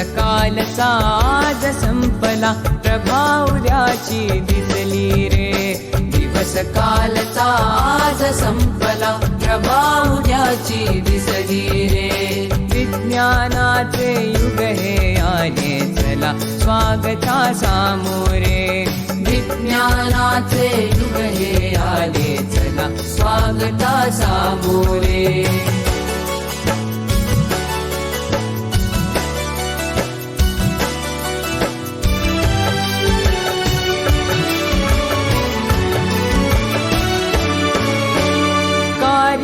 सकालचा आज संपला. प्रभावल्याची दिसली रे. दिवस कालचा आज संपला. प्रभावल्याची दिसली रे. विज्ञानाचे युग हे आले चला. स्वागता सामोरे विज्ञानाचे युग हे आले चला. स्वागता सामोरे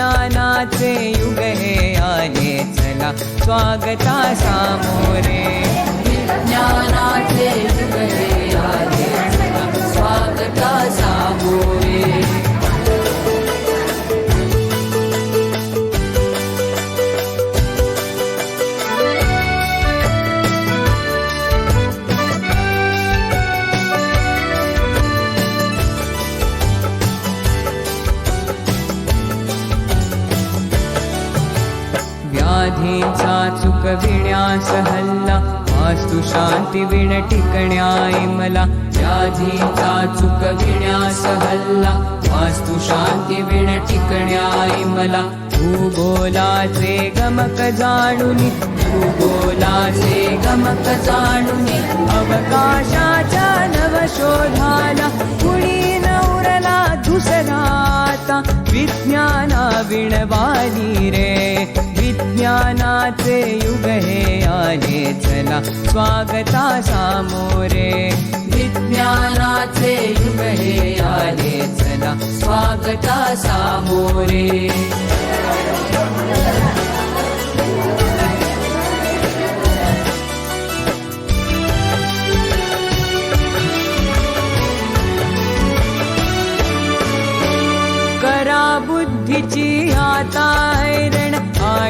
ज्ञानाचे युग हे आले चला स्वागता सामोरे. चुक फिण्यास हल्ला. वास्तु शांती विण टिकण्याय मला व्याधीचा चुकविण्यास हल्ला. वास्तु शांती विण टिकण्याय मला भूगोलाचे गमक जाणून भूगोलाचे गमक जाणून अवकाशाच्या नवशोधाला कुणी नवरला दुसराता विज्ञाना विणवाली रे. ज्ञानाचे युग हे आले चला. स्वागता सामोरे. विज्ञानाचे युग हे आले चला. स्वागता सामोरे. करा बुद्धीची आता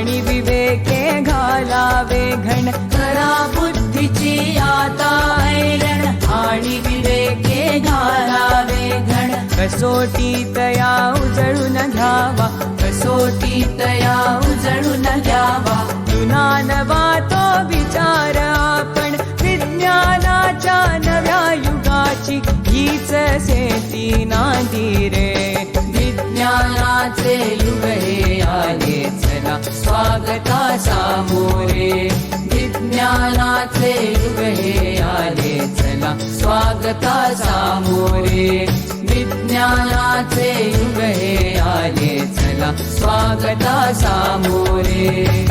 आणि विवेके घालावे घण करा बुद्धीची आता ऐरण. आणि विवेके घालावे घण कसोटी तया उजळून घ्यावा. कसोटी तया उजळून घ्यावा. जुना नवा तो विचार आपण. विज्ञानाच्या नव्या युगाची. हीच सेती नांदी रे स्वागता सामोरे विज्ञानाचे युग हे आले. चला स्वागता सामोरे विज्ञानाचे युग हे आले. चला स्वागता सामोरे